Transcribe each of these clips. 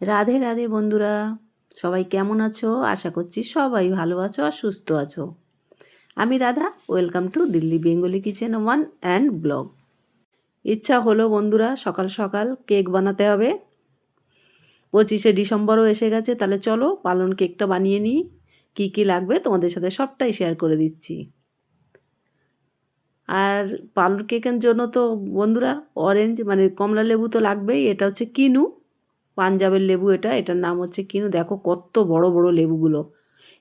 রাধে রাধে বন্ধুরা, সবাই কেমন আছো? আশা করছি সবাই ভালো আছো আর সুস্থ আছো। আমি Radha welcome to Delhi Bengali kitchen one and blog ইচ্ছা হলো বন্ধুরা, সকাল সকাল কেক বানাতে হবে। পঁচিশে ডিসেম্বরও এসে গেছে, তাহলে চলো পালন কেকটা বানিয়ে নিই। কী কী লাগবে তোমাদের সাথে সবটাই শেয়ার করে দিচ্ছি। আর পালন কেকের জন্য তো বন্ধুরা অরেঞ্জ মানে কমলা লেবু তো লাগবেই, এটা হচ্ছে কিনু। পাঞ্জাবের লেবু এটা, এটার নাম হচ্ছে কিনু। দেখো কত বড় বড় লেবুগুলো।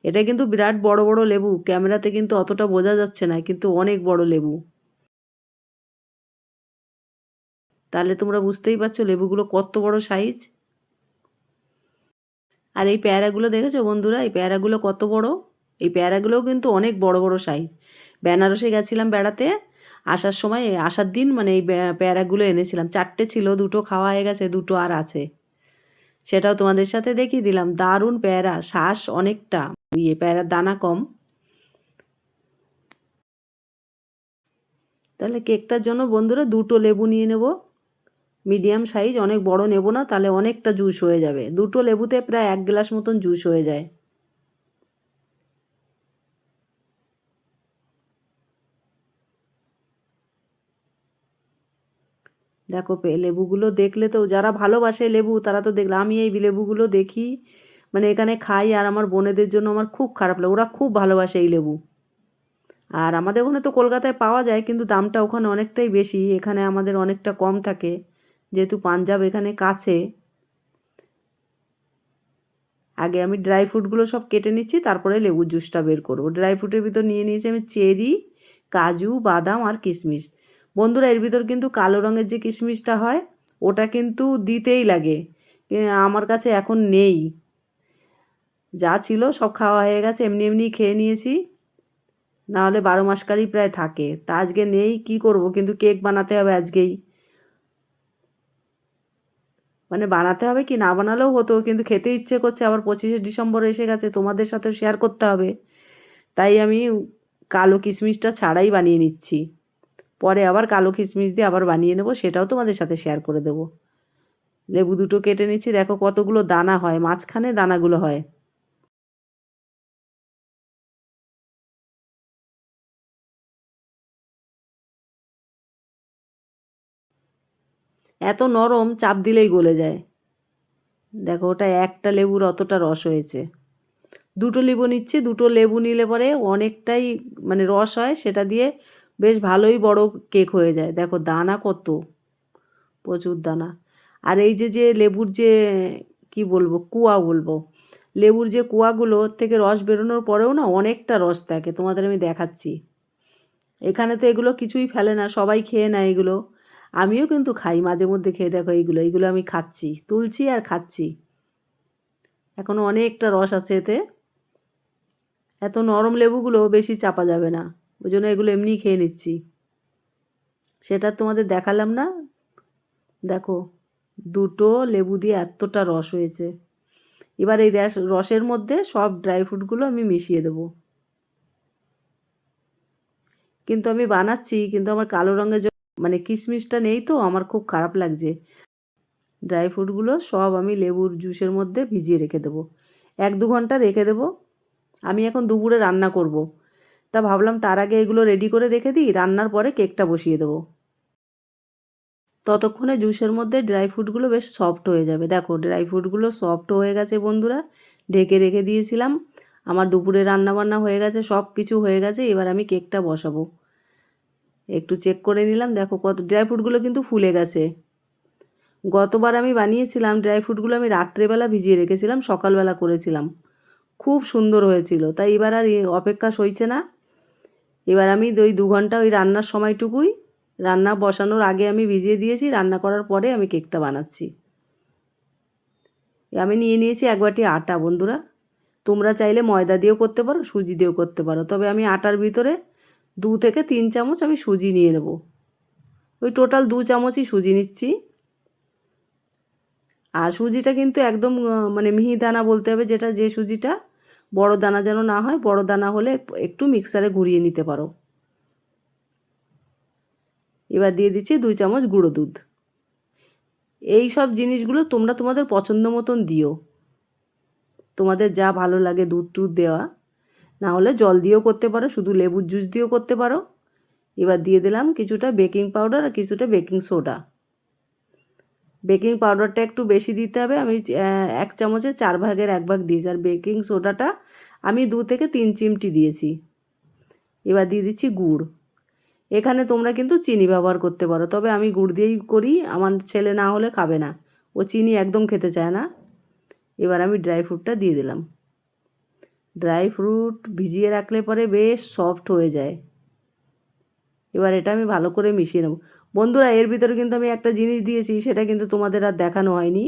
এটা কিন্তু বিরাট বড় বড় লেবু, ক্যামেরাতে কিন্তু অতটা বোঝা যাচ্ছে না, কিন্তু অনেক বড় লেবু। তাহলে তোমরা বুঝতেই পারছ লেবুগুলো কত বড় সাইজ? আর এই পেয়ারাগুলো দেখেছ বন্ধুরা? এই পেয়ারাগুলো কত বড়? এই পেয়ারাগুলোও কিন্তু অনেক বড় বড় সাইজ। বেনারসে গেছিলাম বেড়াতে, আসার সময়, আসার দিন মানে এই পেয়ারাগুলো এনেছিলাম। চারটে ছিল, দুটো খাওয়া হয়ে গেছে, দুটো আর আছে। সেটাও তোমাদের সাথে দেখিয়ে দিলাম। দারুণ প্যারা, শ্বাস অনেকটা। ইয়ে প্যারার দানা কম। তাহলে কেকটার জন্য বন্ধুরা দুটো লেবু নিয়ে নেব। মিডিয়াম সাইজ, অনেক বড় নেব না, তাহলে অনেকটা জুস হয়ে যাবে। দুটো লেবুতে প্রায় এক গ্লাস মতন জুস হয়ে যায়। দেখো, পে, লেবুগুলো দেখলে তো যারা ভালোবাসে লেবু, তারা তো দেখলে, আমি এই লেবুগুলো দেখি মানে এখানে খাই আর আমার বোনেদের জন্য আমার খুব খারাপ লাগে, ওরা খুব ভালোবাসে এই লেবু। আর আমাদের ওখানে তো কলকাতায় পাওয়া যায়, কিন্তু দামটা ওখানে অনেকটাই বেশি, এখানে আমাদের অনেকটা কম থাকে, যেহেতু পাঞ্জাব এখানে কাছে। আগে আমি ড্রাই ফ্রুটগুলো সব কেটে নিচ্ছি, তারপরে লেবুর জুসটা বের করব। ড্রাই ফ্রুটের ভিতর নিয়ে নিয়েছি আমি চেরি, কাজু, বাদাম আর কিশমিশ। বন্ধুরা, এর ভিতর কিন্তু কালো রঙের যে কিশমিশটা হয়, ওটা কিন্তু দিতেই লাগে। আমার কাছে এখন নেই। যা ছিল সব খাওয়া হয়ে গেছে, এমনি এমনি খেয়ে নিয়েছি। নাহলে বারো মাসকালই প্রায় থাকে। তা আজকে নেই, কি করব? কিন্তু কেক বানাতে হবে আজকেই। মানে বানাতে হবে কি? না বানালেও হতো, কিন্তু খেতে ইচ্ছে করছে। আবার পঁচিশে ডিসেম্বর এসে গেছে, তোমাদের সাথে শেয়ার করতে হবে। তাই আমি কালো কিশমিশটা ছাড়াই বানিয়ে নিচ্ছি। পরে আবার কালো কিশমিশ দিয়ে আবার বানিয়ে নেব, সেটাও তোমাদের সাথে শেয়ার করে দেবো। লেবু দুটো কেটে নিচ্ছি, দেখো কতগুলো দানা হয়, মাঝখানে দানাগুলো হয়। এত নরম, চাপ দিলেই গলে যায়। দেখো ওটা একটা লেবুর অতটা রস হয়েছে। দুটো লেবু নিচ্ছি, দুটো লেবু নিলে পরে অনেকটাই মানে রস হয়, সেটা দিয়ে বেশ ভালোই বড় কেক হয়ে যায়। দেখো দানা কত, প্রচুর দানা। আর এই যে যে লেবুর যে, কি বলব, কুয়া বলব, লেবুর যে কুয়াগুলো থেকে রস বেরোনোর পরেও না অনেকটা রস থাকে, তোমাদের আমি দেখাচ্ছি। এখানে তো এগুলো কিছুই ফেলে না, সবাই খেয়ে নেয় এগুলো। আমিও কিন্তু খাই, মাঝে মধ্যে খেয়ে দেখো এইগুলো এইগুলো আমি খাচ্ছি, তুলছি আর খাচ্ছি। এখনও অনেকটা রস আছে এতে। এত নরম লেবুগুলো বেশি চাপা যাবে না। ওই জন্য এগুলো এমনিই খেয়ে নিচ্ছি। সেটা তোমাদের দেখালাম না? দেখো, দুটো লেবু দিয়ে এতটা রস হয়েছে। এবার এই রসের মধ্যে সব ড্রাই ফ্রুটগুলো আমি মিশিয়ে দেবো। কিন্তু আমি বানাচ্ছি, কিন্তু আমার কালো রঙের মানে কিশমিশটা নেই তো, আমার খুব খারাপ লাগছে। ড্রাই ফ্রুটগুলো সব আমি লেবুর জুসের মধ্যে ভিজিয়ে রেখে দেবো। এক দু ঘণ্টা রেখে দেবো। আমি এখন দুপুরে রান্না করব। তা ভাবলাম তার আগে এগুলো রেডি করে রেখে দিই, রান্নার পরে কেকটা বসিয়ে দেবো। ততক্ষণে জুসের মধ্যে ড্রাই ফ্রুটগুলো বেশ সফট হয়ে যাবে। দেখো ড্রাই ফ্রুটগুলো সফট হয়ে গেছে বন্ধুরা, ঢেকে রেখে দিয়েছিলাম। আমার দুপুরে রান্নাবান্না হয়ে গেছে সব কিছু হয়ে গেছে, এবার আমি কেকটা বসাবো। একটু চেক করে নিলাম, দেখো কত ড্রাই ফ্রুটগুলো কিন্তু ফুলে গেছে। গতবার আমি বানিয়েছিলাম ড্রাই ফ্রুটগুলো আমি রাত্রেবেলা ভিজিয়ে রেখেছিলাম, সকালবেলা করেছিলাম। খুব সুন্দর হয়েছিল, তাই এবার আর অপেক্ষা সইছে না। এবার আমি ওই দু ঘণ্টা ওই রান্নার সময়টুকুই রান্না বসানোর আগে আমি ভিজিয়ে দিয়েছি, রান্না করার পরে আমি কেকটা বানাচ্ছি। আমি নিয়ে নিয়েছি এক বাটি আটা বন্ধুরা। তোমরা চাইলে ময়দা দিয়েও করতে পারো, সুজি দিয়েও করতে পারো। তবে আমি আটার ভিতরে দু থেকে তিন চামচ আমি সুজি নিয়ে নেব। ওই টোটাল দু চামচই সুজি নিচ্ছি। আর সুজিটা কিন্তু একদম মানে মিহিদানা বলতে হবে যেটা, যে সুজিটা বড় দানা যেন না হয়, বড় দানা হলে একটু মিক্সারে ঘুরিয়ে নিতে পারো। এবার দিয়ে দিচ্ছি দুই চামচ গুঁড়ো দুধ। এই সব জিনিসগুলো তোমরা তোমাদের পছন্দ মতন দিও। তোমাদের যা ভালো লাগে দুধ টুধ দেওয়া। না হলে জল দিয়েও করতে পারো, শুধু লেবুর জুস দিয়েও করতে পারো। এবার দিয়ে দিলাম কিছুটা বেকিং পাউডার আর কিছুটা বেকিং সোডা। বেকিং পাউডারটা একটু বেশি দিতে হবে। আমি এক চামচে চার ভাগের এক ভাগ দিয়েছি। আর বেকিং সোডাটা আমি দু থেকে তিন চিমটি দিয়েছি। এবার দিয়ে দিচ্ছি গুড়। এখানে তোমরা কিন্তু চিনি ব্যবহার করতে পারো। তবে আমি গুড় দিয়েই করি। আমার ছেলে না হলে খাবে না। ও চিনি একদম খেতে চায় না। এবার আমি ড্রাই ফ্রুটটা দিয়ে দিলাম। ড্রাই ফ্রুট ভিজিয়ে রাখলে পরে বেশ সফট হয়ে যায়। এবার এটা আমি ভালো করে মিশিয়ে নেব। বন্ধুরা, এর ভিতরে কিন্তু আমি একটা জিনিস দিয়েছি, সেটা কিন্তু তোমাদের আর দেখানো হয়নি।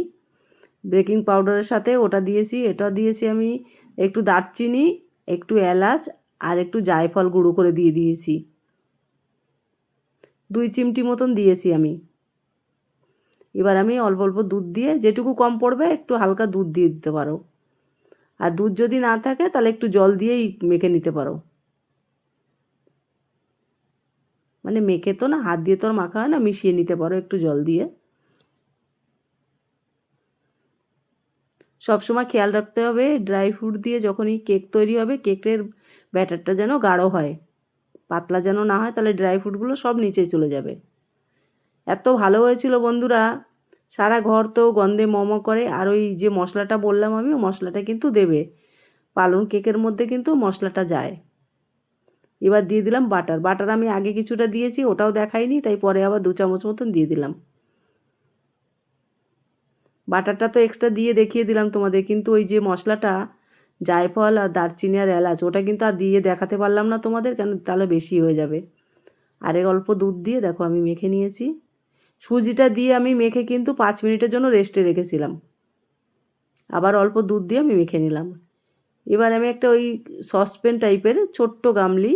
বেকিং পাউডারের সাথে ওটা দিয়েছি, এটা দিয়েছি আমি একটু দারচিনি, একটু এলাচ আর একটু জায়ফল গুঁড়ো করে দিয়ে দিয়েছি। দুই চিমটি মতন দিয়েছি আমি। এবার আমি অল্প অল্প দুধ দিয়ে, যেটুকু কম পড়বে, একটু হালকা দুধ দিয়ে দিতে পারো। আর দুধ যদি না থাকে, তাহলে একটু জল দিয়েই মেখে নিতে পারো। মানে মেখে তো না, হাত দিয়ে তো আর মাখা হয় না, মিশিয়ে নিতে পারো একটু জল দিয়ে। সবসময় খেয়াল রাখতে হবে, ড্রাই ফ্রুট দিয়ে যখনই কেক তৈরি হবে, কেকের ব্যাটারটা যেন গাঢ় হয়। পাতলা যেন না হয়, তাহলে ড্রাই ফ্রুটগুলো সব নিচে চলে যাবে। এত ভালো হয়েছিল বন্ধুরা, সারা ঘর তো গন্ধে মম করে, আর ওই যে মশলাটা বললাম আমি মশলাটা কিন্তু দেবে। পালং কেকের মধ্যে কিন্তু মশলাটা যায়। এবার দিয়ে দিলাম বাটার। বাটার আমি আগে কিছুটা দিয়েছি, ওটাও দেখাইনি, তাই পরে আবার দু চামচ মতন দিয়ে দিলাম। বাটারটা তো এক্সট্রা দিয়ে দেখিয়ে দিলাম তোমাদের, কিন্তু ওই যে মশলাটা, জায়ফল আর দারচিনি আর এলাচ, ওটা কিন্তু আর দিয়ে দেখাতে পারলাম না তোমাদের, কেন তাহলে বেশি হয়ে যাবে। আরেক অল্প দুধ দিয়ে দেখো আমি মেখে নিয়েছি। সুজিটা দিয়ে আমি মেখে কিন্তু পাঁচ মিনিটের জন্য রেস্টে রেখেছিলাম। আবার অল্প দুধ দিয়ে আমি মেখে নিলাম। এবার আমি একটা ওই সসপ্যান টাইপের ছোট্ট গামলি,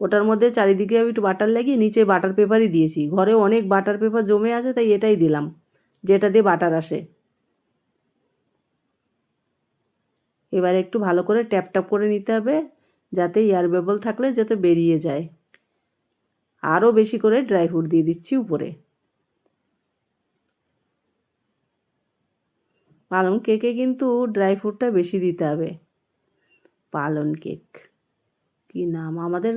ওটার মধ্যে চারিদিকে আমি একটু বাটার লাগিয়ে নিচে বাটার পেপারই দিয়েছি। ঘরে অনেক বাটার পেপার জমে আছে, তাই এটাই দিলাম, যেটা দিয়ে বাটার আসে। এবার একটু ভালো করে ট্যাপ ট্যাপ করে নিতে হবে, যাতে এয়ার বেবল থাকলে যাতে বেরিয়ে যায়। আরও বেশি করে ড্রাই ফ্রুট দিয়ে দিচ্ছি উপরে। পালং কেকে কিন্তু ড্রাই ফ্রুটটা বেশি দিতে হবে। পালন কেক। কি নাম? আমাদের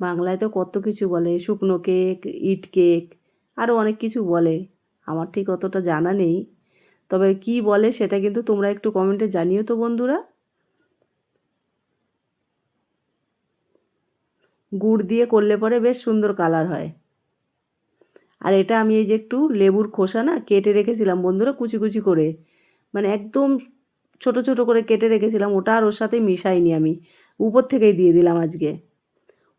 বাংলায় তো কত কিছু বলে, শুকনো কেক, ইট কেক আরও অনেক কিছু বলে। আমার ঠিক অতটা জানা নেই। তবে কি বলে সেটা কিন্তু তোমরা একটু কমেন্টে জানিও তো বন্ধুরা। গুড় দিয়ে করলে পরে বেশ সুন্দর কালার হয়। আর এটা আমি এই যে একটু লেবুর খোসা না কেটে রেখেছিলাম বন্ধুরা কুচি কুচি করে। মানে একদম ছোট ছোট করে কেটে রেখেছিলাম, ওটা আর ওর সাথে মিশাইনি আমি। উপর থেকেই দিয়ে দিলাম আজকে।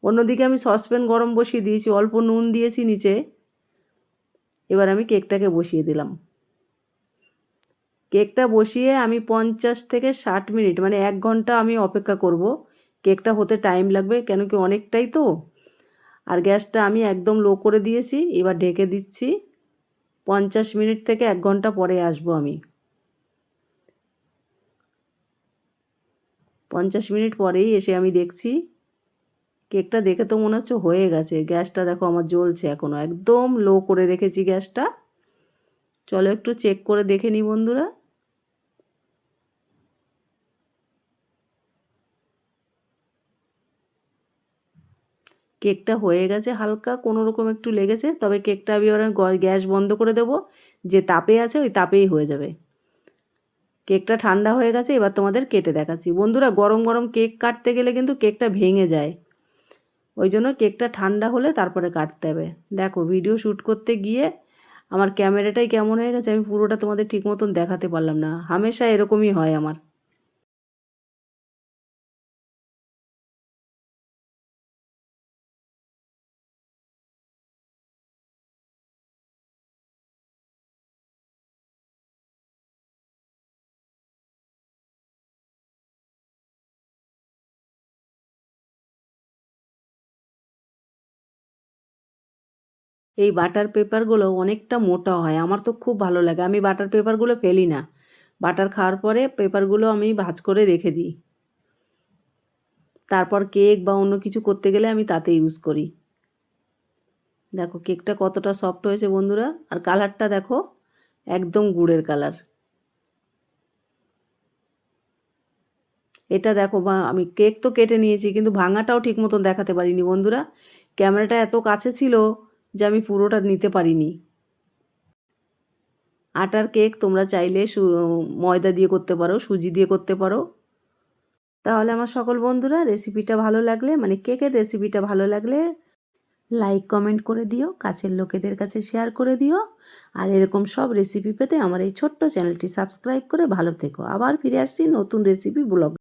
অন্যদিকে আমি সসপ্যান গরম বসিয়ে দিয়েছি, অল্প নুন দিয়েছি নিচে। এবার আমি কেকটাকে বসিয়ে দিলাম। কেকটা বসিয়ে আমি পঞ্চাশ থেকে ষাট মিনিট মানে এক ঘণ্টা আমি অপেক্ষা করব। কেকটা হতে টাইম লাগবে, কেন কি অনেকটাই তো। আর গ্যাসটা আমি একদম লো করে দিয়েছি, এবার ঢেকে দিচ্ছি। পঞ্চাশ মিনিট থেকে এক ঘণ্টা পরে আসব আমি। পঞ্চাশ মিনিট পরেই এসে আমি দেখছি, কেকটা দেখে তো মনে হচ্ছে হয়ে গেছে। গ্যাসটা দেখো আমার জ্বলছে এখনও একদম লো করে রেখেছি গ্যাসটা। চলো একটু চেক করে দেখে নিই বন্ধুরা। কেকটা হয়ে গেছে হালকা, কোনো রকম একটু লেগেছে, তবে কেকটা আমি এবার গ্যাস বন্ধ করে দেবো। যে তাপে আছে ওই তাপেই হয়ে যাবে। কেকটা ঠান্ডা হয়ে গেছে, এবার তোমাদের কেটে দেখাচ্ছি। বন্ধুরা, গরম গরম কেক কাটতে গেলে কিন্তু কেকটা ভেঙে যায়। ওই জন্য কেকটা ঠান্ডা হলে তারপরে কাটতে হবে। দেখো, ভিডিও শ্যুট করতে গিয়ে আমার ক্যামেরাটাই কেমন হয়ে গেছে, আমি পুরোটা তোমাদের ঠিক মতন দেখাতে পারলাম না। হামেশা এরকমই হয় আমার। এই বাটার পেপারগুলো অনেকটা মোটা হয়, আমার তো খুব ভালো লাগে, আমি বাটার পেপারগুলো ফেলি না। বাটার খাওয়ার পরে পেপারগুলো আমি ভাজ করে রেখে দিই। তারপর কেক বা অন্য কিছু করতে গেলে আমি তাতে ইউজ করি। দেখো কেকটা কতটা সফট হয়েছে বন্ধুরা, আর কালারটা দেখো একদম গুড়ের কালার এটা দেখো বা, আমি কেক তো কেটে নিয়েছি, কিন্তু ভাঙাটাও ঠিক মতন দেখাতে পারিনি বন্ধুরা। ক্যামেরাটা এত কাছে ছিল যে আমি পুরোটা নিতে পারিনি। আটার কেক তোমরা চাইলে ময়দা দিয়ে করতে পারো, সুজি দিয়ে করতে পারো। তাহলে আমার সকল বন্ধুরা রেসিপিটা ভালো লাগলে মানে কেকের রেসিপিটা ভালো লাগলে লাইক, কমেন্ট করে দিও, কাছের লোকেদের কাছে শেয়ার করে দিও। আর এরকম সব রেসিপি পেতে আমার এই ছোট্ট চ্যানেলটি সাবস্ক্রাইব করে ভালো থেকো। আবার ফিরে আসছি নতুন রেসিপি ব্লগ।